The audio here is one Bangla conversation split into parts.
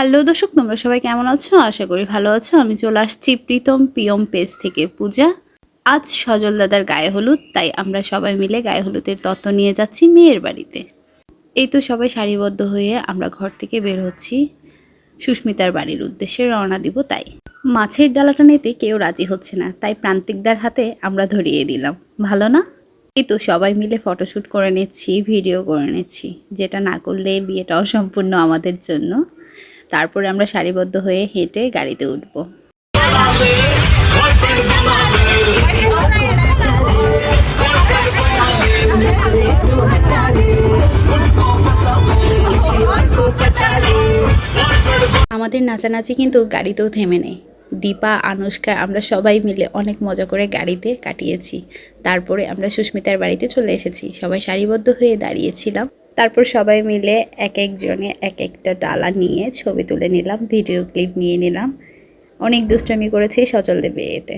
হ্যালো দর্শক, তোমরা সবাই কেমন আছো? আশা করি ভালো আছো। আমি চলে আসছি প্রীতম পিয়ম পেজ থেকে পূজা। আজ সজল দাদার গায়ে হলুদ, তাই আমরা সবাই মিলে গায়ে হলুদের তত্ত্ব নিয়ে যাচ্ছি মেয়ের বাড়িতে। এই তো সবাই সারিবদ্ধ হয়ে আমরা ঘর থেকে বের হচ্ছি। সুস্মিতার বাড়ির উদ্দেশ্যে রওনা দিব তাই। মাছের ডালাটা নিতে কেউ রাজি হচ্ছে না, তাই প্রান্তিকদার হাতে আমরা ধরিয়ে দিলাম। ভালো না? এই তো সবাই মিলে ফটোশ্যুট করে নিচ্ছি, ভিডিও করে নিচ্ছি। যেটা না করলে বিয়েটা অসম্পূর্ণ আমাদের জন্য। তারপরে আমরা সারিবদ্ধ হয়ে হেঁটে গাড়িতে উঠব। আমাদের নাচানাচি কিন্তু গাড়িতেও থেমে নেই। দীপা, আনুষ্কা, আমরা সবাই মিলে অনেক মজা করে গাড়িতে কাটিয়েছি। তারপরে আমরা সুস্মিতার বাড়িতে চলে এসেছি। সবাই সারিবদ্ধ হয়ে দাঁড়িয়েছিলাম। তারপর সবাই মিলে এক একজনে এক একটা ডালা নিয়ে ছবি তুলে নিলাম ভিডিও ক্লিপ নিয়ে নিলাম। অনেক দুষ্টামি করেছি সচলদের বিয়েতে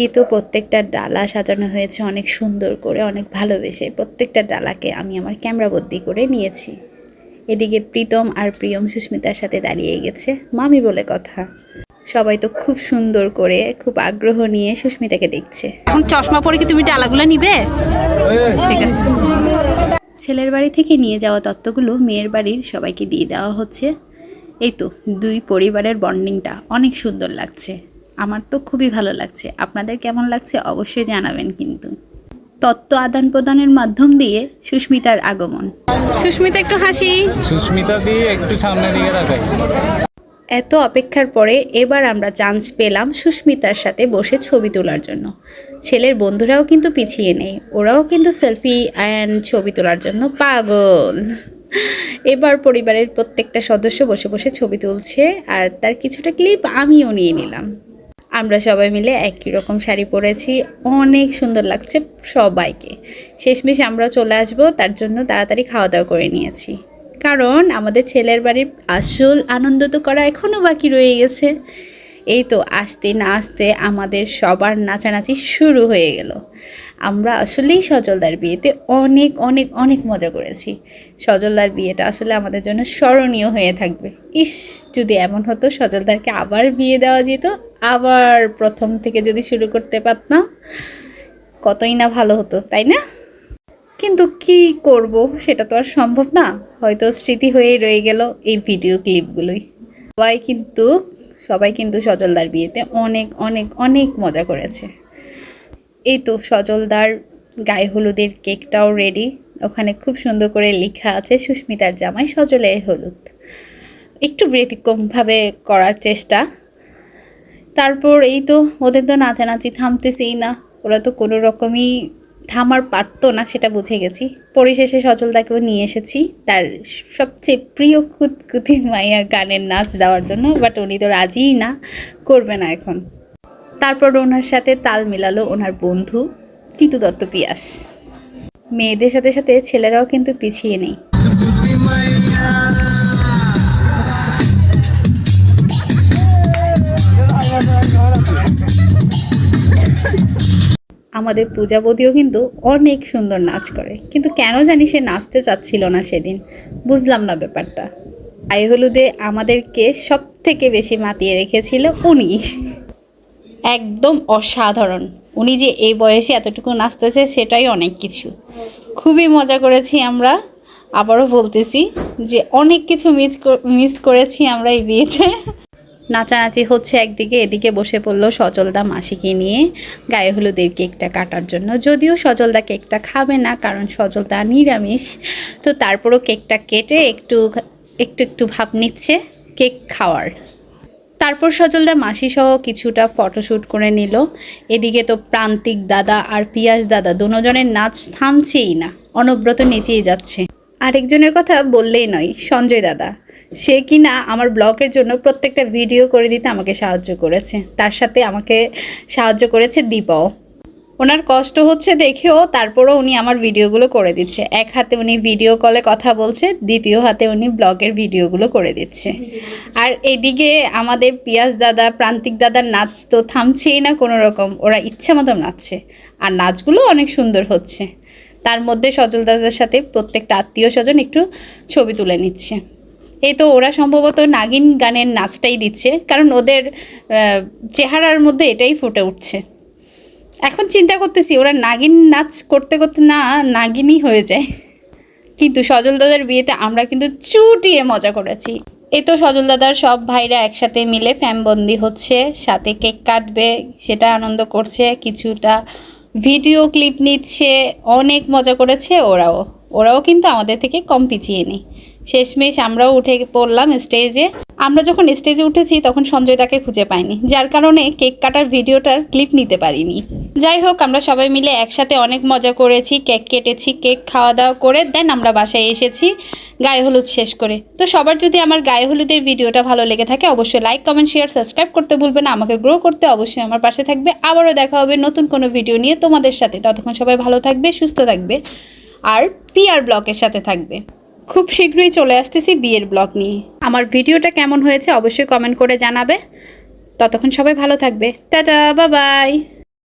এই তো প্রত্যেকটা ডালা সাজানো হয়েছে অনেক সুন্দর করে অনেক ভালোবেসে প্রত্যেকটা ডালাকে আমি আমার ক্যামেরা ক্যামেরাবন্দি করে নিয়েছি। এদিকে প্রীতম আর প্রিয়ম সুস্মিতার সাথে দাঁড়িয়ে গেছে মামি বলে কথা। সবাই তো খুব সুন্দর করে খুব আগ্রহ নিয়ে সুস্মিতাকে দেখছে। এখন চশমা পরে কি তুমি ডালাগুলো নিবে? ঠিক আছে। ছেলের বাড়ি থেকে নিয়ে যাওয়া তত্ত্বগুলো মেয়ের বাড়ির সবাইকে দিয়ে দেওয়া হচ্ছে। এই তো দুই পরিবারের বন্ডিংটা অনেক সুন্দর লাগছে। আমার তো খুবই ভালো লাগছে। আপনাদের কেমন লাগছে অবশ্যই জানাবেন কিন্তু। তত্ত্ব আদান প্রদানের মাধ্যম দিয়ে সুস্মিতার আগমন। সুস্মিতা একটু হাসি। সুস্মিতা দিয়ে একটু সামনের দিকে রাখাই এত অপেক্ষার পরে এবার আমরা চান্স পেলাম সুস্মিতার সাথে বসে ছবি তোলার জন্য। ছেলের বন্ধুরাও কিন্তু পিছিয়ে নেই। ওরাও কিন্তু সেলফি অ্যান্ড ছবি তোলার জন্য পাগল। এবার পরিবারের প্রত্যেকটা সদস্য বসে বসে ছবি তুলছে আর তার কিছুটা ক্লিপ আমিও নিয়ে নিলাম। আমরা সবাই মিলে একই রকম শাড়ি পরেছি, অনেক সুন্দর লাগছে সবাইকে। শেষমেশ আমরা চলে আসব, তার জন্য তাড়াতাড়ি খাওয়া দাওয়া করে নিয়েছি। কারণ আমাদের ছেলের বাড়ির আসল আনন্দ তো করা এখনও বাকি রয়ে গেছে। এই তো আসতে না আসতে আমাদের সবার নাচানাচি শুরু হয়ে গেল। আমরা আসলেই সজলদার বিয়েতে অনেক অনেক অনেক মজা করেছি। সজলদার বিয়েটা আসলে আমাদের জন্য স্মরণীয় হয়ে থাকবে। ইস, যদি এমন হতো সজলদারকে আবার বিয়ে দেওয়া যেত, আবার প্রথম থেকে যদি শুরু করতে পারতাম, কতই না ভালো হতো, তাই না? কিন্তু কি করব, সেটা তো আর সম্ভব না। হয়তো স্মৃতি হয়েই রয়ে গেল এই ভিডিও ক্লিপগুলোই। সবাই কিন্তু সবাই কিন্তু সজলদার বিয়েতে অনেক অনেক অনেক মজা করেছে। এই তো সজলদার গায়ে হলুদের কেকটাও রেডি ওখানে খুব সুন্দর করে লেখা আছে, সুস্মিতার জামাই সজলের হলুদ। একটু ব্যতিক্রমভাবে করার চেষ্টা। তারপর এই তো ওদের তো নাচানাচি থামতেছেই না। ওরা তো কোনো রকমই থামার পারতো না, সেটা বুঝে গেছি। পরিশেষে সচলতাকেও নিয়ে এসেছি তার সবচেয়ে প্রিয় কুতকুতি মাইয়া গানের নাচ দেওয়ার জন্য বাট উনি তো রাজিই না, করবে না এখন। তারপর ওনার সাথে তাল মিলালো ওনার বন্ধু, তিতু দত্ত পিয়াস। মেয়েদের সাথে সাথে ছেলেরাও কিন্তু পিছিয়ে নেই। আমাদের পূজাবতীও কিন্তু অনেক সুন্দর নাচ করে। কিন্তু কেন জানি সে নাচতে চাচ্ছিল না সেদিন? বুঝলাম না ব্যাপারটা। আই হলুদে আমাদেরকে সব থেকে বেশি মাতিয়ে রেখেছিল উনি। একদম অসাধারণ। উনি যে এই বয়সে এতটুকু নাচতেছে সেটাই অনেক কিছু। খুবই মজা করেছি আমরা। আবারও বলতেছি যে অনেক কিছু মিস মিস করেছি আমরা এই বিয়েতে। নাচানাচি হচ্ছে একদিকে, এদিকে বসে পড়ল সচলদা মাসিকে নিয়ে গায়ে হলুদের কেকটা কাটার জন্য। যদিও সচলদা কেকটা খাবে না, কারণ সচলদা নিরামিষ। তো তারপরও কেকটা কেটে একটু একটু একটু ভাব নিচ্ছে কেক খাওয়ার। তারপর সজলদা মাসি সহ কিছুটা ফটোশ্যুট করে নিল। এদিকে তো প্রান্তিক দাদা আর পিয়াস দাদা দুজনের নাচ থামছেই না, অনব্রত নেচেই যাচ্ছে। আরেকজনের কথা বললেই নয়, সঞ্জয় দাদা। সে কিনা আমার ব্লগের জন্য প্রত্যেকটা ভিডিও করে দিতে আমাকে সাহায্য করেছে। তার সাথে আমাকে সাহায্য করেছে দীপাও। ওনার কষ্ট হচ্ছে দেখেও তারপরও উনি আমার ভিডিওগুলো করে দিচ্ছে। এক হাতে উনি ভিডিও কলে কথা বলছে, দ্বিতীয় হাতে উনি ব্লগের ভিডিওগুলো করে দিচ্ছে। আর এদিকে আমাদের পিয়াস দাদা, প্রান্তিক দাদার নাচ তো থামছেই না কোনো রকম ওরা ইচ্ছে মতো নাচছে। আর নাচগুলো অনেক সুন্দর হচ্ছে। তার মধ্যে সজল দাদার সাথে প্রত্যেকটা আত্মীয় স্বজন একটু ছবি তুলে নিচ্ছে। এই তো ওরা সম্ভবত নাগিন গানের নাচটাই দিচ্ছে, কারণ ওদের চেহারার মধ্যে এটাই ফুটে উঠছে। এখন চিন্তা করতেছি, ওরা নাগিন নাচ করতে করতে না নাগিনই হয়ে যায়। কিন্তু সজল দাদার বিয়েতে আমরা কিন্তু চুটিয়ে মজা করেছি। এ তো সজল দাদার সব ভাইরা একসাথে মিলে ফ্যামবন্দি হচ্ছে, সাথে কেক কাটবে, সেটা আনন্দ করছে, কিছুটা ভিডিও ক্লিপ নিচ্ছে, অনেক মজা করেছে ওরাও। ওরাও কিন্তু আমাদের থেকে কম পিছিয়ে নেই। শেষমেশ আমরাও উঠে পড়লাম স্টেজে। আমরা যখন স্টেজে উঠেছি তখন সঞ্জয় তাকে খুঁজে পাইনি, যার কারণে কেক কাটার ভিডিওটার ক্লিপ নিতে পারিনি। যাই হোক, আমরা সবাই মিলে একসাথে অনেক মজা করেছি, কেক কেটেছি, কেক খাওয়া দাওয়া করে, দেন আমরা বাসায় এসেছি গায়ে হলুদ শেষ করে। তো সবার যদি আমার গায়ে হলুদের ভিডিওটা ভালো লেগে থাকে, অবশ্যই লাইক কমেন্ট শেয়ার সাবস্ক্রাইব করতে ভুলবেন না। আমাকে গ্রো করতে অবশ্যই আমার পাশে থাকবে। আবারও দেখা হবে নতুন কোনো ভিডিও নিয়ে তোমাদের সাথে। ততক্ষণ সবাই ভালো থাকবে, সুস্থ থাকবে। আর পিআর ব্লকের সাথে থাকবে। খুব শীঘ্রই চলে আসতেছি বিয়ের ব্লগ নিয়ে। আমার ভিডিওটা কেমন হয়েছে অবশ্যই কমেন্ট করে জানাবে। ততক্ষণ সবাই ভালো থাকবে। টাটা বাবাই